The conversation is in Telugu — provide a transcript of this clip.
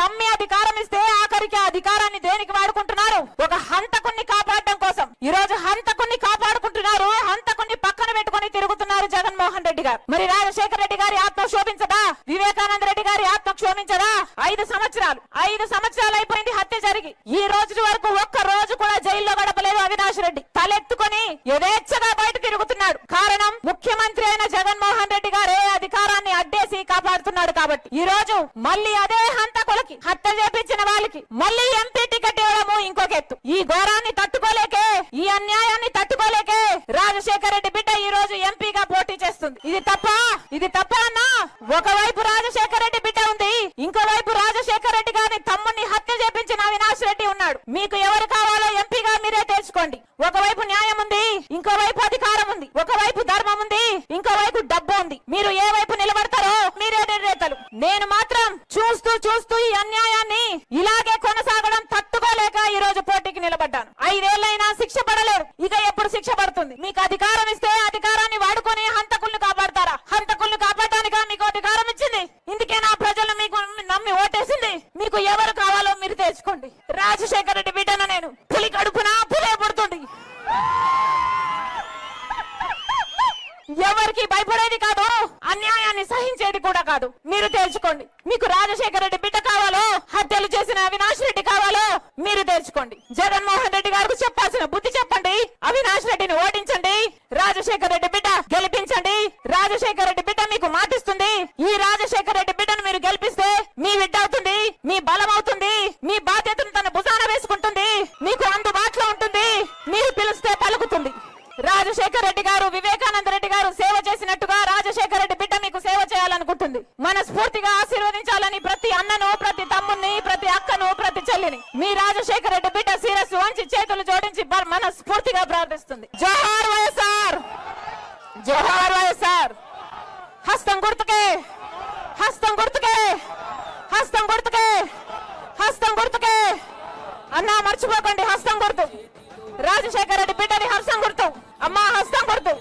నమ్మి అధికారం ఇస్తే ఆఖరికి ఆ అధికారాన్ని దేనికి వాడుకుంటున్నారు? ఒక హంతకుణ్ణి కాపాడడం కోసం. ఈ రోజు హంతకుణ్ణి కాపాడుకుంటున్నారు. హంతకుణ్ణి పక్కన పెట్టుకొని తిరుగుతున్నారు జగన్మోహన్ రెడ్డి గారు. మరి రాజశేఖర రెడ్డి గారి ఆత్మ క్షోభించదా? వివేకానంద రెడ్డి గారి ఆత్మ క్షోభించదా? ఐదు సంవత్సరాలు. ఐదు సంవత్సరాలు అయిపోయింది హత్య జరిగి. ఈ రోజు వరకు ఒక్క రోజు కూడా జైల్లో గడపలేదు అవినాష్ రెడ్డి. తలెత్తుకొని యథేచ్ఛగా బయట తిరుగుతున్నాడు. కారణం ముఖ్యమంత్రి అయిన జగన్మోహన్ రెడ్డి గారే అధికారాన్ని అడ్డేసి కాపాడుతున్నాడు కాబట్టి ఈ రోజు మళ్ళీ అదే హంతకులకి హత్య చేపించిన వాళ్ళకి మళ్ళీ ఎంపీ టికెట్ ఇవ్వడము ఇంకొక ఎత్తు. ఈ ఘోరాన్ని తట్టుకోలేకే ఈ అన్యాయాన్ని తట్టుకోలేకే రాజశేఖర రెడ్డి బిడ్డ ఈ రోజు ఎంపీగా పోటీ చేస్తుంది. ఇది తప్ప? ఇది తప్ప అన్నా? ఒకవైపు రాజశేఖర రెడ్డి బిడ్డ ఉంది ఇంకోవైపు రాజశేఖర రెడ్డి గారిని తమ్ముడిని హత్య చేపించిన అవినాష్ రెడ్డి ఉన్నాడు మీకు ఎవరు కావాలో ఎంపీగా మీరే తెలుసుకోండి ఒకవైపు న్యాయం ఉంది ఇంకోవైపు అధికారం ఉంది ఒకవైపు ధర్మం ఉంది ఇంకోవైపు డబ్బు ఉంది మీరు ఏ వైపు నిలబడతారో మీరే నిర్ణేతలు నేను మాత్రం చూస్తూ చూస్తూ ఈ అన్యాయాన్ని ఇలాగే కొనసాగడం తట్టుకోలేక ఈ రోజు పోటీకి నిలబడ్డాను. ఐదేళ్ళైనా శిక్ష పడలేరు. ఇక ఎప్పుడు శిక్ష పడుతుంది? మీకు అధికారం ఇస్తే అధికారాన్ని వాడుకొని హంతకుల్ని కాపాడతారా? హంతకుల్ని కాపాడటానిక మీకు అధికారం ఇచ్చింది? ఇందుకే నా ప్రజలు మీకు నమ్మి ఓటేసింది. మీకు ఎవరు కావాలో మీరు తెలుసుకోండి రాజశేఖర రెడ్డి బిడ్డను నేను పులి కడుపున పులే పుడుతుంది. ఎవరికి భయపడేది కాదు. అన్యాయాన్ని సహించేది కూడా కాదు. మీరు తేల్చుకోండి. మీకు రాజశేఖర రెడ్డి బిడ్డ కావాలో హత్యలు చేసిన అవినాష్ రెడ్డి కావాలో మీరు తేల్చుకోండి. జగన్మోహన్ రెడ్డి గారికి చెప్పాల్సిన బుద్ధి చెప్పండి. అవినాష్ రెడ్డిని ఓడించండి. రాజశేఖర రెడ్డి బిడ్డ గెలిపించండి. రాజశేఖర రెడ్డి బిడ్డ మీకు మాటిస్తుంది. ఈ రాజశేఖర రెడ్డి బిడ్డను మీరు గెలిపిస్తే మీ బిడ్డ అవుతుంది మీ బలం అవుతుంది మీ బాధ్యతను తన భుజాన వేసుకుంటుంది మీకు అందుబాటులో ఉంటుంది మీరు పిలిస్తే పలుకుతుంది. రాజశేఖర రెడ్డి గారు వివేకానంద రెడ్డి గారు సేవ చేసినట్టుగా రాజశేఖర రెడ్డి బిడ్డ మీకు సేవ చేయాలనుకుంటుంది మనస్ఫూర్తిగా ఆశీర్వదించాలని ప్రతి అన్నను ప్రతి తమ్ముణ్ణి ప్రతి అక్కను ప్రతి చెల్లిని. మీ రాజశేఖర రెడ్డి బిడ్డ సీరస్ వంచి చేతులు జోడించి మనస్ఫూర్తిగా ప్రార్థిస్తుంది. జోహార్ వైఎస్ఆర్! జోహార్ వైఎస్ఆర్! హస్తం గుర్తుకే! హస్తం గుర్తుకే! హస్తం గుర్తుకే! హస్తం గుర్తుకే! అన్నా మర్చిపోకండి హస్తం గుర్తు. రాజశేఖర రెడ్డి బిడ్డని హస్తం గుర్తు. అమ్మా హస్తం గుర్తు.